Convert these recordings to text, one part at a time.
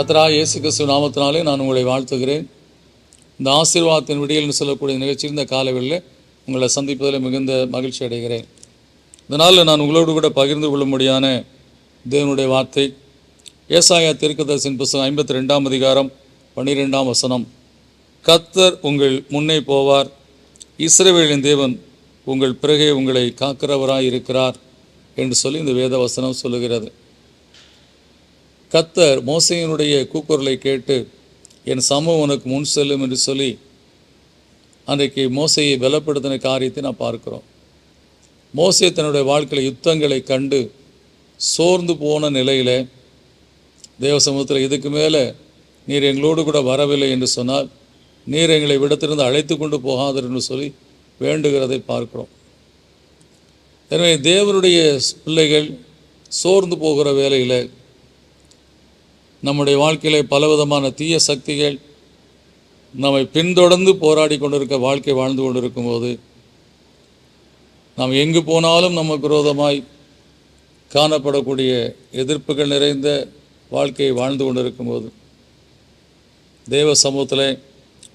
கத்தரா இயேசு கிறிஸ்து நாமத்தினாலே நான் உங்களை வாழ்த்துகிறேன். இந்த ஆசீர்வாதத்தின் விடியல்னு சொல்லக்கூடிய நிகழ்ச்சி இந்த காலவெளியில் உங்களை சந்திப்பதில் மிகுந்த மகிழ்ச்சி அடைகிறேன். இதனால் நான் உங்களோடு கூட பகிர்ந்து கொள்ளும்படியான தேவனுடைய வார்த்தை ஏசாயா தீர்க்கதரிசின் புஸ்தகம் ஐம்பத்தி ரெண்டாம் அதிகாரம் பன்னிரெண்டாம் வசனம். கத்தர் உங்கள் முன்னே போவார் இஸ்ரேவேலின் தேவன் உங்கள் பிறகே உங்களை காக்கிறவராய் இருக்கிறார் என்று சொல்லி இந்த வேத வசனம் சொல்லுகிறது. கத்தர் மோசையினுடைய கூக்குரலை கேட்டு என் சமூகம் உனக்கு முன் செல்லும் என்று சொல்லி அன்றைக்கு மோசையை பலப்படுத்தின காரியத்தை நான் பார்க்குறோம். மோசை தன்னுடைய வாழ்க்கையில் யுத்தங்களை கண்டு சோர்ந்து போன நிலையில் தேவ சமூகத்தில் இதுக்கு மேலே நீர் எங்களோடு கூட வரவில்லை என்று சொன்னால் நீர் எங்களை விடத்திலிருந்து அழைத்து கொண்டு போகாதர் என்று சொல்லி வேண்டுகிறதை பார்க்கிறோம். எனவே தேவனுடைய பிள்ளைகள் சோர்ந்து போகிற வேலையில் நம்முடைய வாழ்க்கையிலே பலவிதமான தீய சக்திகள் நம்மை பின்தொடர்ந்து போராடி கொண்டிருக்க வாழ்க்கை வாழ்ந்து கொண்டிருக்கும் போது நாம் எங்கு போனாலும் நமக்கு விரோதமாய் காணப்படக்கூடிய எதிர்ப்புகள் நிறைந்த வாழ்க்கையை வாழ்ந்து கொண்டிருக்கும் போது தேவ சமூகத்தில்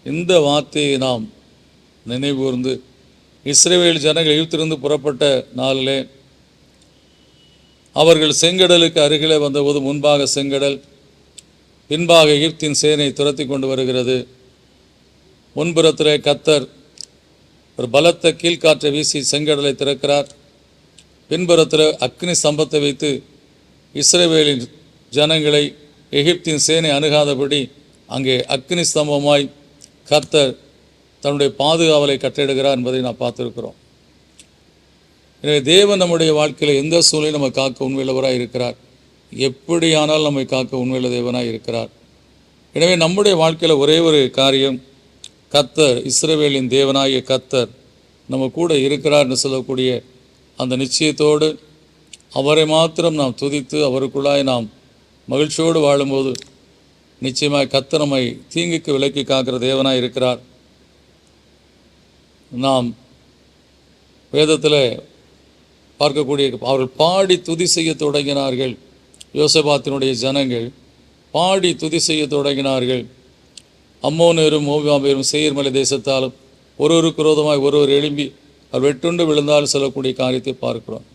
இந்த வார்த்தையை நாம் நினைவுகூர்ந்து இஸ்ரேவேல் ஜனங்கள் இழுத்திருந்து புறப்பட்ட நாளிலே அவர்கள் செங்கடலுக்கு அருகிலே வந்தபோது முன்பாக செங்கடல் பின்பாக எகிப்தின் சேனை துரத்தி கொண்டு வருகிறது. முன்புறத்திலே கத்தர் ஒரு பலத்த கீழ்காற்றை வீசி செங்கடலை திறக்கிறார். பின்புறத்தில் அக்னி சம்பத்தை வைத்து இஸ்ரேவேலின் ஜனங்களை எகிப்தின் சேனை அணுகாதபடி அங்கே அக்னி ஸ்தம்பமாய் கர்த்தர் தன்னுடைய பாதுகாவலை கட்டிடுகிறார் என்பதை நான் பார்த்துருக்கிறோம். எனவே தேவன் நம்முடைய வாழ்க்கையில் எந்த சூழ்நிலையும் நம்ம காக்க உண்மையுள்ளவராக இருக்கிறார். எப்படியானால் நம்மை காக்க உண்மையில தேவனாக இருக்கிறார். எனவே நம்முடைய வாழ்க்கையில் ஒரே ஒரு காரியம் கத்தர் இஸ்ரவேலின் தேவனாகிய கத்தர் நம்ம கூட இருக்கிறார்னு சொல்லக்கூடிய அந்த நிச்சயத்தோடு அவரை மாத்திரம் நாம் துதித்து அவருக்குள்ளாய் நாம் மகிழ்ச்சியோடு வாழும்போது நிச்சயமாக கத்தர் நம்மை தீங்குக்கு விலக்கி காக்கிற தேவனாக இருக்கிறார். நாம் வேதத்தில் பார்க்கக்கூடிய அவர்கள் பாடி துதி செய்ய தொடங்கினார்கள். யோசபாத்தினுடைய ஜனங்கள் பாடி துதி செய்ய தொடங்கினார்கள். அம்மோனரும் மோபியாபேரும் செயர்மலை தேசத்தாலும் ஒருவருக்கு விரோதமாய் ஒருவர் எழும்பி அவர் வெட்டுண்டு விழுந்தாலும் சொல்லக்கூடிய காரியத்தை பார்க்கிறோம்.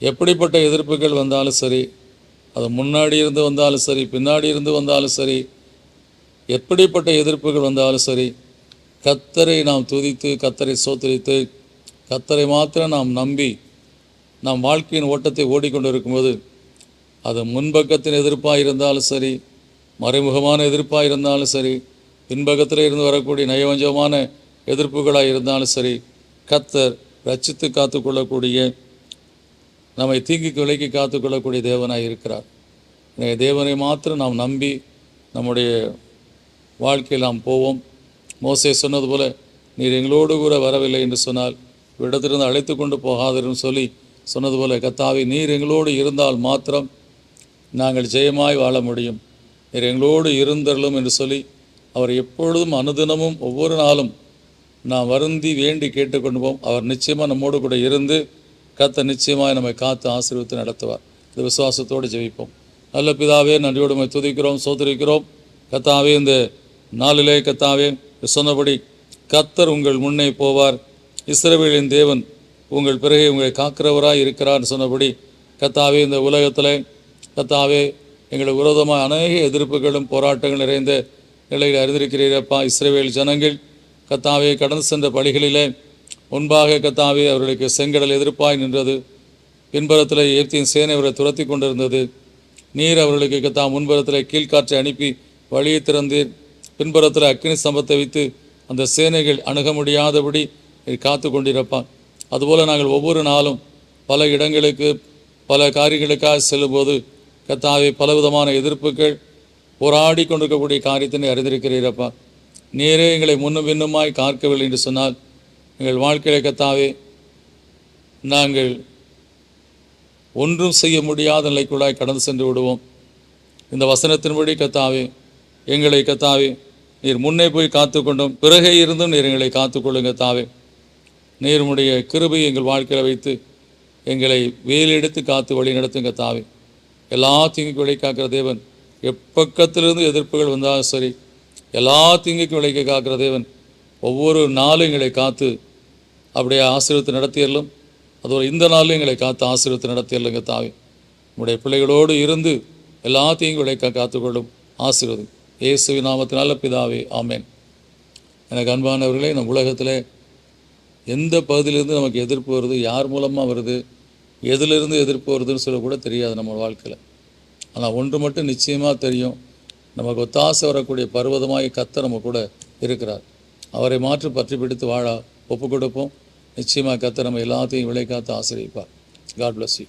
எப்படிப்பட்ட எதிர்ப்புகள் வந்தாலும் சரி அது முன்னாடி இருந்து வந்தாலும் சரி பின்னாடி இருந்து வந்தாலும் சரி எப்படிப்பட்ட எதிர்ப்புகள் வந்தாலும் சரி கத்தரை நாம் துதித்து கத்தரை சோத்தரித்து கத்தரை மாத்திரம் நாம் நம்பி நாம் வாழ்க்கையின் ஓட்டத்தை ஓடிக்கொண்டு இருக்கும்போது அது முன்பக்கத்தின் எதிர்ப்பாக இருந்தாலும் சரி மறைமுகமான எதிர்ப்பாக இருந்தாலும் சரி பின்பக்கத்தில் இருந்து வரக்கூடிய நயவஞ்சமான எதிர்ப்புகளாக இருந்தாலும் சரி கத்தர் ரச்சித்து காத்துக்கொள்ளக்கூடிய நம்மை தீங்கிக்கு விலைக்கு காத்துக்கொள்ளக்கூடிய தேவனாக இருக்கிறார். எனவே தேவனை மாத்திரம் நாம் நம்பி நம்முடைய வாழ்க்கையில் நாம் போவோம். மோசே சொன்னது போல நீர் எங்களோடு கூட வரவில்லை என்று சொன்னால் இடத்திலிருந்து அழைத்து கொண்டு போகாதன்னு சொல்லி சொன்னது போல கத்தாவி நீர் எங்களோடு இருந்தால் மாத்திரம் நாங்கள் ஜெயமாய் வாழ முடியும். நீர் எங்களோடு இருந்தருளும் என்று சொல்லி அவர் எப்பொழுதும் அனுதினமும் ஒவ்வொரு நாளும் நாம் வருந்தி வேண்டி கேட்டுக்கொண்டு போவோம் அவர் நிச்சயமாக நம்மோடு கூட இருந்து கத்த நிச்சயமாக நம்மை காத்து ஆசீர்வத்து நடத்துவார். இந்த விசுவாசத்தோடு ஜெயிப்போம் நல்ல பிதாவே நன்றியோடு நம்மை துதிக்கிறோம் சோதரிக்கிறோம் கத்தாவே இந்த நாளிலே கத்தாவே சொன்னபடி கத்தர் உங்கள் முன்னே போவார். இஸ்ரவேலின் தேவன் உங்கள் பிறகை உங்களை காக்கிறவராக இருக்கிறார்னு சொன்னபடி கத்தாவே இந்த உலகத்தில் கத்தாவே எங்களுக்கு விரோதமாக அநேக எதிர்ப்புகளும் போராட்டங்கள் நிறைந்த நிலையில் அறிந்திருக்கிறீரப்பா இஸ்ரேவேல் ஜனங்கள். கத்தாவே கடந்து சென்ற பழிகளிலே முன்பாக கத்தாவே அவர்களுக்கு செங்கடல் எதிர்ப்பாய் நின்றது. பின்புறத்தில் ஏப்தியின் சேனை அவரை துரத்தி கொண்டிருந்தது. நீர் அவர்களுக்கு கத்தா முன்புறத்தில் கீழ்காற்றை அனுப்பி வழியை திறந்தீர். பின்புறத்தில் அக்னி சம்பத்தை வைத்து அந்த சேனைகள் அணுக முடியாதபடி காத்து கொண்டிருப்பான் அதுபோல் நாங்கள் ஒவ்வொரு நாளும் பல இடங்களுக்கு பல காரியங்களுக்காக செல்லும்போது கத்தாவே பலவிதமான எதிர்ப்புகள் போராடி கொண்டிருக்கக்கூடிய காரியத்தினை அறிந்திருக்கிறீரப்பா. நீரே எங்களை முன்னும் பின்னுமாய் காக்கவில்லை என்று சொன்னால் எங்கள் வாழ்க்கையில கத்தாவே நாங்கள் ஒன்றும் செய்ய முடியாத நிலைக்குள்ளாய் கடந்து சென்று விடுவோம். இந்த வசனத்தின்படி கத்தாவே எங்களை கத்தாவே நீர் முன்னே போய் காத்துக்கொண்டோம் பிறகே இருந்தும் நீர் எங்களை காத்துக்கொள்ளுங்க தாவே நீருடைய கிருபை எங்கள் வாழ்க்கையில் வைத்து எங்களை வேலெடுத்து காத்து வழி நடத்துங்க தாவே எல்லா தீங்கு விலை காக்கிற தேவன். எப்பக்கத்திலிருந்து எதிர்ப்புகள் வந்தாலும் சரி எல்லா தீங்குக்கும் விலைக்க காக்கிற தேவன். ஒவ்வொரு நாளும் எங்களை காத்து அப்படியே ஆசீர்வத்தை நடத்தியறலும் அதுபோல் இந்த நாளும் எங்களை காத்து ஆசீர்வத்தை நடத்தியறலுங்க தாவி. நம்முடைய பிள்ளைகளோடு இருந்து எல்லா தீங்கும் விளைக்க காத்துக்கொள்ளும் ஆசீர்வதம் இயேசுவி நாமத்தினால பிதாவே ஆமேன். எனக்கு அன்பானவர்களே நம் உலகத்தில் எந்த பகுதியிலேருந்து நமக்கு எதிர்ப்பு வருது யார் மூலமாக வருது எதிலிருந்து எதிர்ப்பு வருதுன்னு சொல்ல கூட தெரியாது நம்ம வாழ்க்கையில். ஆனால் ஒன்று மட்டும் நிச்சயமாக தெரியும். நமக்கு ஒத்தாசை வரக்கூடிய பர்வதமாய் கத்த நம்ம கூட இருக்கிறார். அவரை மாற்றி பற்றி பிடித்து வாழ ஒப்பு கொடுப்போம் நிச்சயமாக கத்த நம்ம எல்லாத்தையும் விளைக்காத்து ஆசிரியப்பார் காட் பிளஸ் யூ